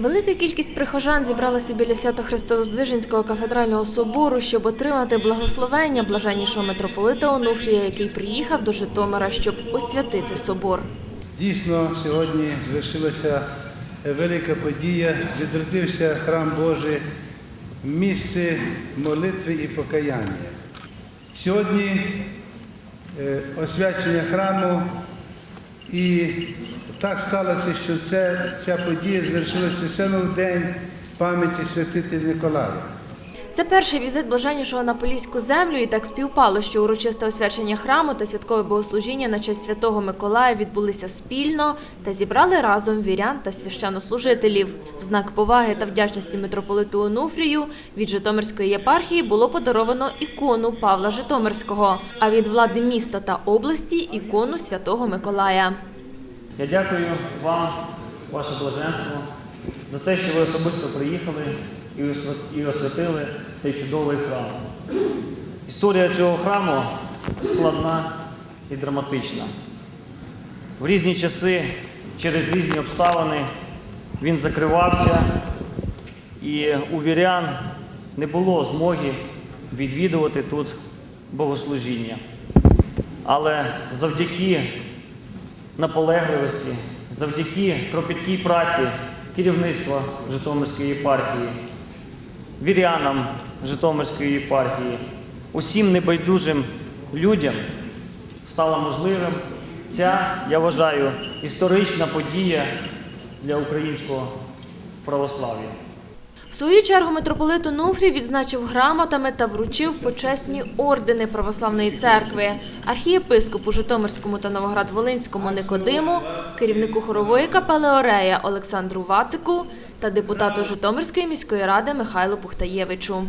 Велика кількість прихожан зібралася біля Свято-Христовоздвиженського кафедрального собору, щоб отримати благословення блаженнішого митрополита Онуфрія, який приїхав до Житомира, щоб освятити собор. Дійсно, сьогодні звершилася велика подія. Відродився храм Божий, місце молитви і покаяння. Сьогодні е, освячення храму, і так сталося, що це, ця подія звершилася саме в день пам'яті святителя Николая. Це перший візит блаженнішого на Поліську землю, і так співпало, що урочисте освячення храму та святкове богослужіння на честь святого Миколая відбулися спільно та зібрали разом вірян та священнослужителів. В знак поваги та вдячності митрополиту Онуфрію від Житомирської єпархії було подаровано ікону Павла Житомирського, а від влади міста та області ікону святого Миколая. Я дякую вам, ваше блаженство, за те, що ви особисто приїхали і освятили цей чудовий храм. Історія цього храму складна і драматична. В різні часи, через різні обставини він закривався, і у вірян не було змоги відвідувати тут богослужіння. Але завдяки наполегливості, завдяки кропіткій праці керівництва Житомирської єпархії, вірянам Житомирської єпархії, усім небайдужим людям стало можливим ця, я вважаю, історична подія для українського православ'я. В свою чергу митрополит Онуфрій відзначив грамотами та вручив почесні ордени православної церкви архієпископу Житомирському та Новоград-Волинському Никодиму, керівнику хорової капели Орея Олександру Вацику та депутату Житомирської міської ради Михайлу Пухтаєвичу.